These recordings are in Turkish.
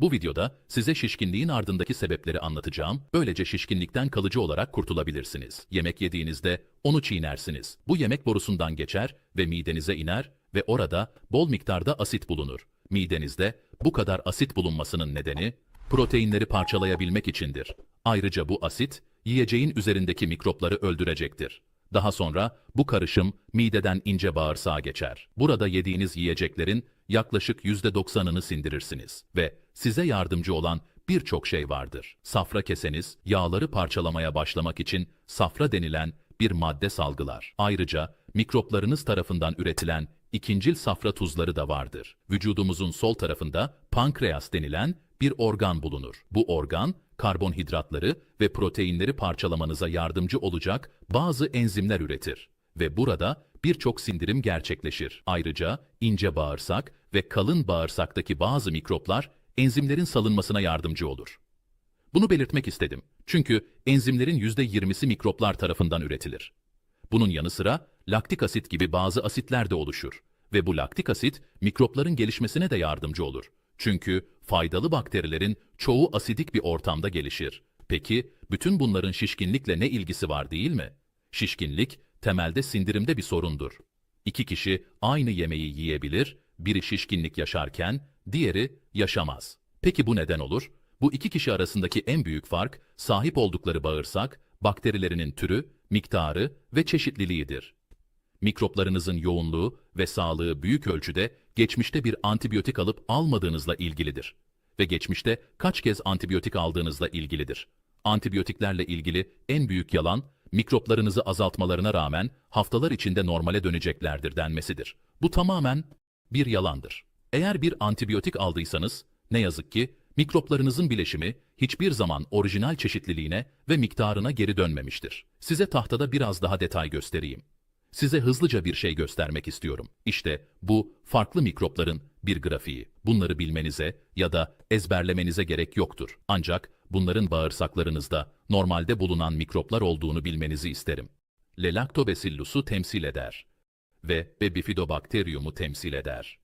Bu videoda size şişkinliğin ardındaki sebepleri anlatacağım. Böylece şişkinlikten kalıcı olarak kurtulabilirsiniz. Yemek yediğinizde onu çiğnersiniz. Bu yemek borusundan geçer ve midenize iner ve orada bol miktarda asit bulunur. Midenizde bu kadar asit bulunmasının nedeni proteinleri parçalayabilmek içindir. Ayrıca bu asit yiyeceğin üzerindeki mikropları öldürecektir. Daha sonra bu karışım mideden ince bağırsağa geçer. Burada yediğiniz yiyeceklerin yaklaşık %90'ını sindirirsiniz ve size yardımcı olan birçok şey vardır. Safra keseniz yağları parçalamaya başlamak için safra denilen bir madde salgılar. Ayrıca mikroplarınız tarafından üretilen ikincil safra tuzları da vardır. Vücudumuzun sol tarafında pankreas denilen bir organ bulunur. Bu organ karbonhidratları ve proteinleri parçalamanıza yardımcı olacak bazı enzimler üretir ve burada birçok sindirim gerçekleşir. Ayrıca ince bağırsak ve kalın bağırsaktaki bazı mikroplar enzimlerin salınmasına yardımcı olur. Bunu belirtmek istedim. Çünkü enzimlerin %20'si mikroplar tarafından üretilir. Bunun yanı sıra laktik asit gibi bazı asitler de oluşur ve bu laktik asit mikropların gelişmesine de yardımcı olur. Çünkü faydalı bakterilerin çoğu asidik bir ortamda gelişir. Peki bütün bunların şişkinlikle ne ilgisi var değil mi? Şişkinlik temelde sindirimde bir sorundur. İki kişi aynı yemeği yiyebilir, biri şişkinlik yaşarken diğeri yaşamaz. Peki bu neden olur? Bu iki kişi arasındaki en büyük fark sahip oldukları bağırsak, bakterilerinin türü, miktarı ve çeşitliliğidir. Mikroplarınızın yoğunluğu ve sağlığı büyük ölçüde geçmişte bir antibiyotik alıp almadığınızla ilgilidir. Ve geçmişte kaç kez antibiyotik aldığınızla ilgilidir. Antibiyotiklerle ilgili en büyük yalan, mikroplarınızı azaltmalarına rağmen haftalar içinde normale döneceklerdir denmesidir. Bu tamamen bir yalandır. Eğer bir antibiyotik aldıysanız, ne yazık ki mikroplarınızın bileşimi hiçbir zaman orijinal çeşitliliğine ve miktarına geri dönmemiştir. Size tahtada biraz daha detay göstereyim. Size hızlıca bir şey göstermek istiyorum. İşte bu farklı mikropların bir grafiği. Bunları bilmenize ya da ezberlemenize gerek yoktur. Ancak bunların bağırsaklarınızda normalde bulunan mikroplar olduğunu bilmenizi isterim. Lactobacillus'u temsil eder ve Bifidobacterium'u temsil eder.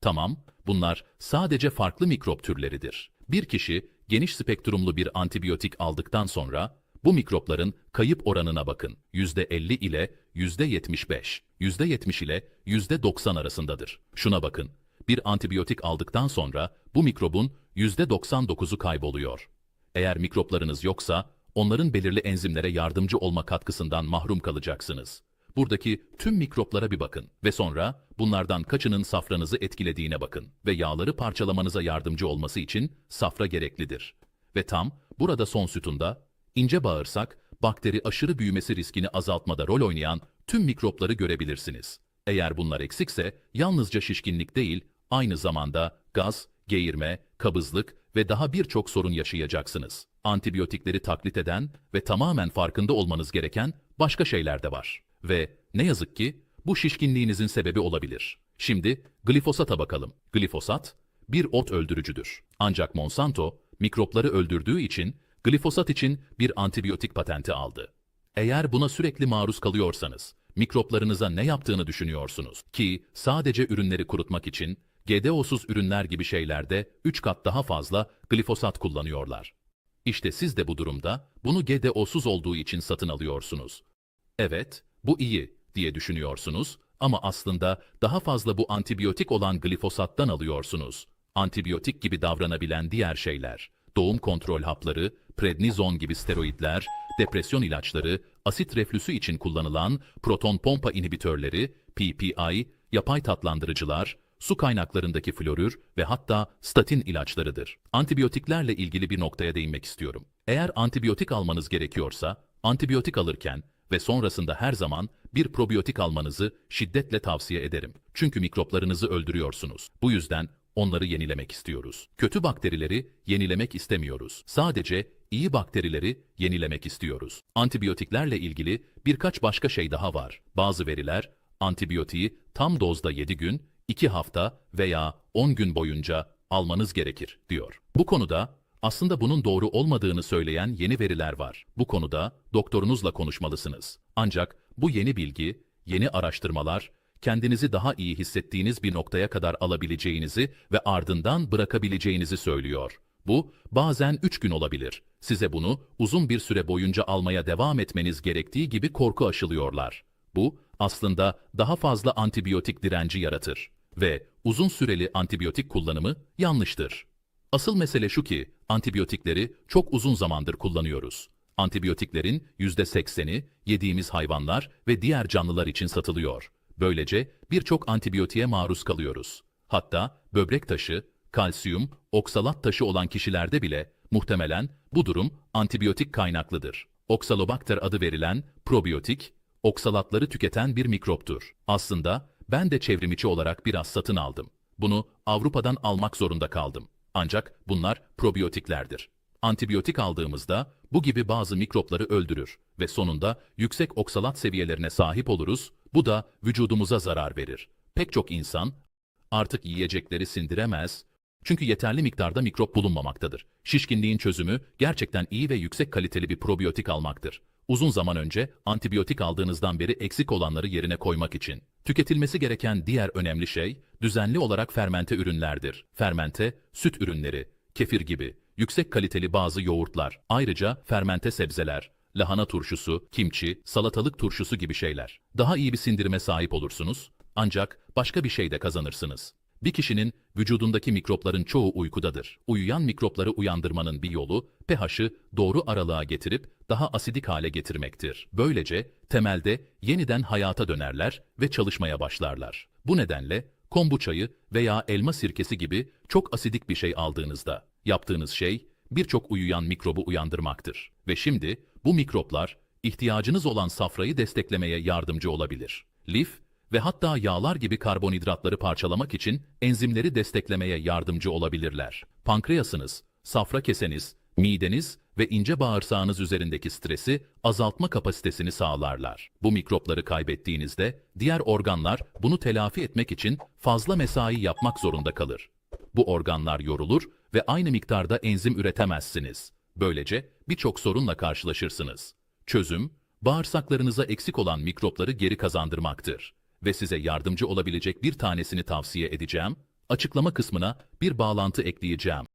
Tamam, bunlar sadece farklı mikrop türleridir. Bir kişi geniş spektrumlu bir antibiyotik aldıktan sonra bu mikropların kayıp oranına bakın. %50 ile %75, %70 ile %90 arasındadır. Şuna bakın. Bir antibiyotik aldıktan sonra bu mikrobun %99'u kayboluyor. Eğer mikroplarınız yoksa onların belirli enzimlere yardımcı olma katkısından mahrum kalacaksınız. Buradaki tüm mikroplara bir bakın ve sonra bunlardan kaçının safranızı etkilediğine bakın ve yağları parçalamanıza yardımcı olması için safra gereklidir. Ve tam burada son sütunda ince bağırsak, bakteri aşırı büyümesi riskini azaltmada rol oynayan tüm mikropları görebilirsiniz. Eğer bunlar eksikse yalnızca şişkinlik değil, aynı zamanda gaz, geğirme, kabızlık ve daha birçok sorun yaşayacaksınız. Antibiyotikleri taklit eden ve tamamen farkında olmanız gereken başka şeyler de var. Ve ne yazık ki bu şişkinliğinizin sebebi olabilir. Şimdi glifosata bakalım. Glifosat bir ot öldürücüdür. Ancak Monsanto mikropları öldürdüğü için glifosat için bir antibiyotik patenti aldı. Eğer buna sürekli maruz kalıyorsanız, mikroplarınıza ne yaptığını düşünüyorsunuz? Ki sadece ürünleri kurutmak için GDO'suz ürünler gibi şeylerde 3 kat daha fazla glifosat kullanıyorlar. İşte siz de bu durumda bunu GDO'suz olduğu için satın alıyorsunuz. Evet, bu iyi diye düşünüyorsunuz ama aslında daha fazla bu antibiyotik olan glifosattan alıyorsunuz. Antibiyotik gibi davranabilen diğer şeyler, doğum kontrol hapları, prednizon gibi steroidler, depresyon ilaçları, asit reflüsü için kullanılan proton pompa inhibitörleri, PPI, yapay tatlandırıcılar, su kaynaklarındaki florür ve hatta statin ilaçlarıdır. Antibiyotiklerle ilgili bir noktaya değinmek istiyorum. Eğer antibiyotik almanız gerekiyorsa, antibiyotik alırken ve sonrasında her zaman bir probiyotik almanızı şiddetle tavsiye ederim. Çünkü mikroplarınızı öldürüyorsunuz. Bu yüzden onları yenilemek istiyoruz. Kötü bakterileri yenilemek istemiyoruz. Sadece iyi bakterileri yenilemek istiyoruz. Antibiyotiklerle ilgili birkaç başka şey daha var. Bazı veriler antibiyotiği tam dozda 7 gün, 2 hafta veya 10 gün boyunca almanız gerekir diyor. Bu konuda aslında bunun doğru olmadığını söyleyen yeni veriler var. Bu konuda doktorunuzla konuşmalısınız. Ancak bu yeni bilgi, yeni araştırmalar kendinizi daha iyi hissettiğiniz bir noktaya kadar alabileceğinizi ve ardından bırakabileceğinizi söylüyor. Bu bazen 3 gün olabilir. Size bunu uzun bir süre boyunca almaya devam etmeniz gerektiği gibi korku aşılıyorlar. Bu aslında daha fazla antibiyotik direnci yaratır ve uzun süreli antibiyotik kullanımı yanlıştır. Asıl mesele şu ki antibiyotikleri çok uzun zamandır kullanıyoruz. Antibiyotiklerin %80'i yediğimiz hayvanlar ve diğer canlılar için satılıyor. Böylece birçok antibiyotiğe maruz kalıyoruz. Hatta böbrek taşı, kalsiyum, oksalat taşı olan kişilerde bile muhtemelen bu durum antibiyotik kaynaklıdır. Oksalobakter adı verilen probiyotik, oksalatları tüketen bir mikroptur. Aslında ben de çevrimiçi olarak biraz satın aldım. Bunu Avrupa'dan almak zorunda kaldım. Ancak bunlar probiyotiklerdir. Antibiyotik aldığımızda bu gibi bazı mikropları öldürür ve sonunda yüksek oksalat seviyelerine sahip oluruz. Bu da vücudumuza zarar verir. Pek çok insan artık yiyecekleri sindiremez çünkü yeterli miktarda mikrop bulunmamaktadır. Şişkinliğin çözümü gerçekten iyi ve yüksek kaliteli bir probiyotik almaktır. Uzun zaman önce antibiyotik aldığınızdan beri eksik olanları yerine koymak için. Tüketilmesi gereken diğer önemli şey düzenli olarak fermente ürünlerdir. Fermente, süt ürünleri, kefir gibi, yüksek kaliteli bazı yoğurtlar, ayrıca fermente sebzeler, lahana turşusu, kimçi, salatalık turşusu gibi şeyler. Daha iyi bir sindirime sahip olursunuz ancak başka bir şey de kazanırsınız. Bir kişinin vücudundaki mikropların çoğu uykudadır. Uyuyan mikropları uyandırmanın bir yolu pH'ı doğru aralığa getirip daha asidik hale getirmektir. Böylece temelde yeniden hayata dönerler ve çalışmaya başlarlar. Bu nedenle kombuçayı veya elma sirkesi gibi çok asidik bir şey aldığınızda yaptığınız şey birçok uyuyan mikrobu uyandırmaktır. Ve şimdi bu mikroplar ihtiyacınız olan safrayı desteklemeye yardımcı olabilir. Lif ve hatta yağlar gibi karbonhidratları parçalamak için enzimleri desteklemeye yardımcı olabilirler. Pankreasınız, safra keseniz, mideniz ve ince bağırsağınız üzerindeki stresi azaltma kapasitesini sağlarlar. Bu mikropları kaybettiğinizde diğer organlar bunu telafi etmek için fazla mesai yapmak zorunda kalır. Bu organlar yorulur ve aynı miktarda enzim üretemezsiniz. Böylece birçok sorunla karşılaşırsınız. Çözüm, bağırsaklarınıza eksik olan mikropları geri kazandırmaktır ve size yardımcı olabilecek bir tanesini tavsiye edeceğim. Açıklama kısmına bir bağlantı ekleyeceğim.